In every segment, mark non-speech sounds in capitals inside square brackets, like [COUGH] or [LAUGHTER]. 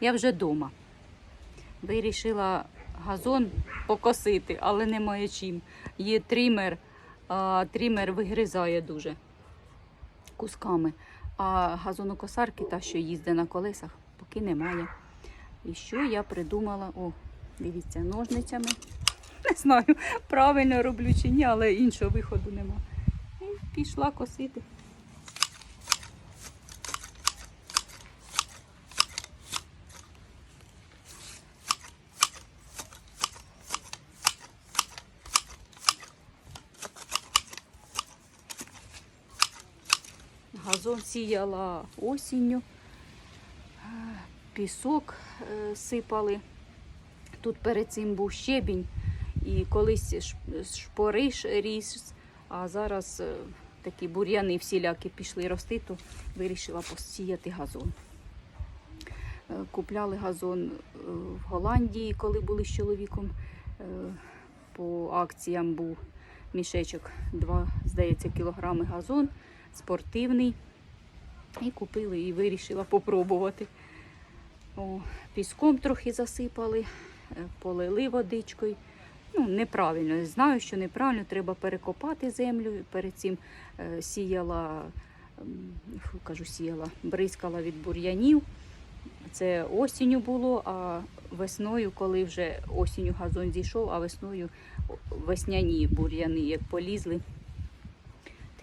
Я вже вдома. Вирішила газон покосити, але немає чим. Є трімер, а трімер вигризає дуже кусками. А газонокосарки, та, що їздить на колесах, поки немає. І що я придумала? О, дивіться, ножницями. [LAUGHS] Не знаю, правильно роблю чи ні, але іншого виходу нема. І пішла косити. Газон сіяла осінню, пісок е, сипали. Тут перед цим був щебінь, і колись шпориш ріс, а зараз е, такі бур'яни всілякі пішли рости, то вирішила посіяти газон. Е, Купляли газон в Голландії, коли були з чоловіком. По акціям був мішечок 2, здається, кілограми газон, спортивний. І купили і вирішила попробувати. О, піском трохи засипали, е, полили водичкою. Ну, неправильно. Знаю, що неправильно, треба перекопати землю. Перед цим е, сіяла, фу, кажу, сіяла, бризкала від бур'янів. Це осінню було, а весною, коли вже осінню газон зійшов, а весною весняні бур'яни, як полізли,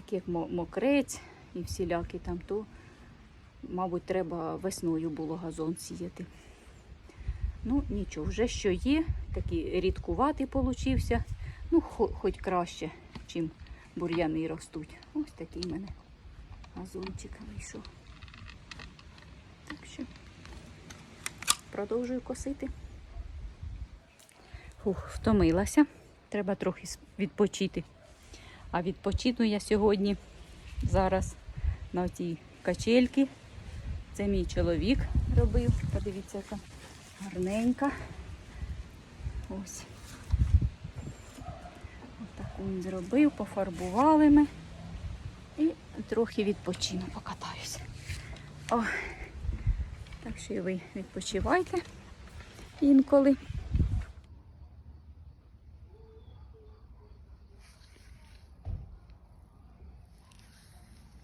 такі як мокрець і всілякі там, то, мабуть, треба весною було газон сіяти. Ну, нічого, вже що є, такий рідкуватий получився. Ну, хоч краще, чим бур'яни ростуть. Ось такий в мене газончик вийшов. Так що продовжую косити. Фух, втомилася. Треба трохи відпочити. А відпочину я сьогодні зараз на цій качельці. Це мій чоловік робив. Подивіться, яка гарненька. Ось. Ось таку він зробив, пофарбували ми. І трохи відпочину, покатаюся. О. Так що і ви відпочивайте інколи.